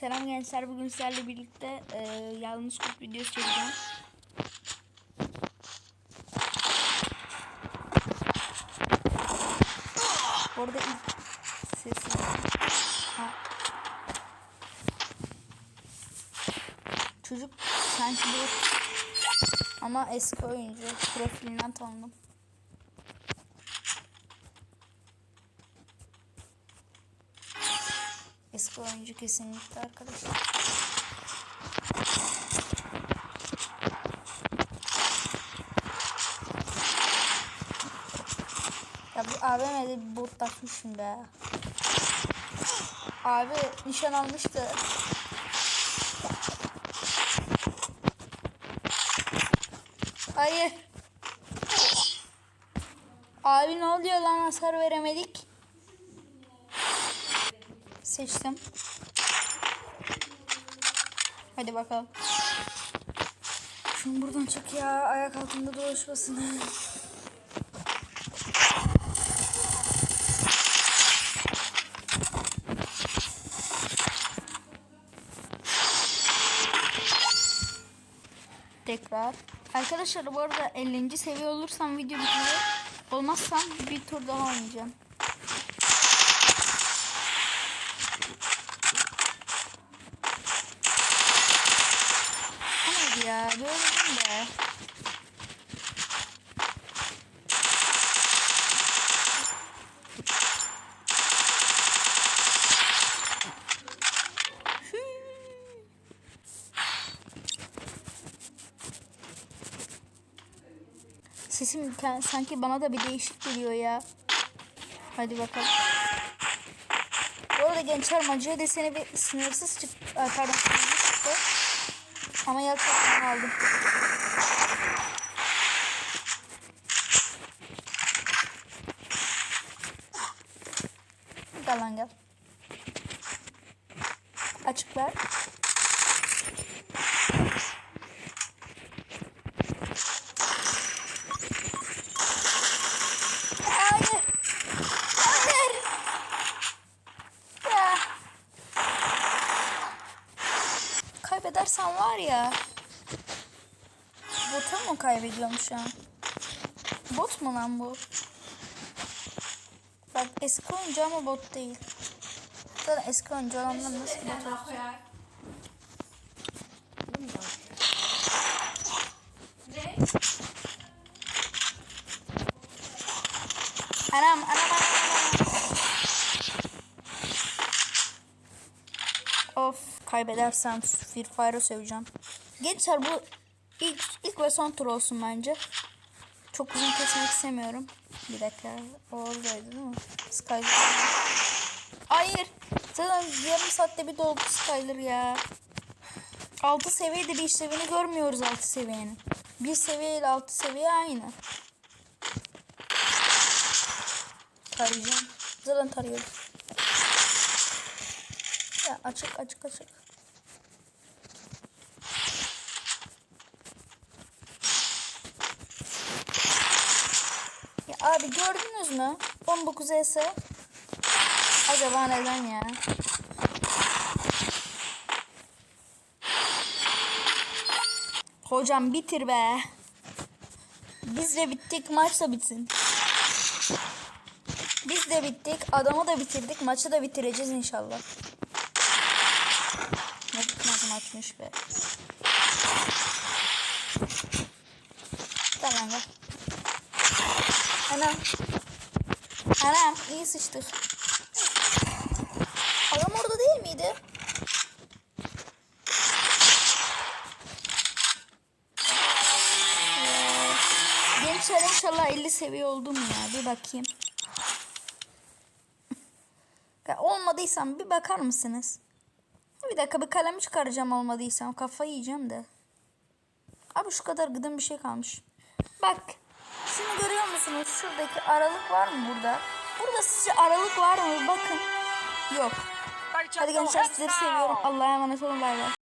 Selam gençler. Bugün sizlerle birlikte e, yanlış kurt videosu çekeceğim. Bu arada ilk sesi. Ha. Çocuk sanki bu ama eski oyuncu profilinden tanıdım. Eski oyuncu kesinlikle arkadaşlar. Ya bu AVM'de bir botlaşmışım be. Abi nişan almıştı. Hayır. Abi ne oluyor lan hasar veremedik. Seçtim. Hadi bakalım. Şunu buradan çek ya. Ayak altında dolaşmasın. Tekrar. Arkadaşlar bu arada 50. seviye olursam video bitiyor. Olmazsam bir tur daha oynayacağım. Hayır ya de. Sesim sanki bana da bir değişik geliyor ya. Hadi bakalım. Bu arada gençler Macera deseni bir sınırsız çıktı. Pardon sınırsız çıktı. Ama yalçaklarını aldım. Gel lan gel. Açık ver. Hayır. Hayır. Ya. Kaybedersem var ya. Bota mı kaybediyorum şu an? Bot mu lan bu? Bak eski oyuncu ama bot değil. Zaten eski oyuncu olanlar nasıl bot anam anam anam. Of kaybedersem Free Fire'ı seveceğim. Gençler bu ilk, ilk ve son tur olsun bence. Çok uzun kesmek istemiyorum. Bir dakika. O oradaydı değil mi? Skyler. Hayır. Zaten yarım saatte bir doldu Skyler ya. 6 seviyede bir işlevini görmüyoruz 6 seviyenin. Bir seviye ile 6 seviye aynı. Tarayacağım. Zaten tarıyorum. Ya açık açık açık. Ya abi gördünüz mü? 19 ES. Acaba neden ya? Hocam bitir be. Biz de bittik maç da bitsin. Biz de bittik. Adamı da bitirdik. Maçı da bitireceğiz inşallah. Ne bitmez maçmış be. Tamam gel. Anam. Anam iyi sıçtık. Adam orada değil miydi? Ee, Gençler inşallah 50 seviye oldum ya. Bir bakayım. Olmadıysam bir bakar mısınız? Bir dakika bir kalem çıkaracağım olmadıysam. Kafayı yiyeceğim de. Abi şu kadar gıdım bir şey kalmış. Bak. Şunu görüyor musunuz? Şuradaki aralık var mı burada? Burada sizce aralık var mı? Bakın. Yok. Hadi gençler sizleri seviyorum. Allah'a emanet olun. Bay bay.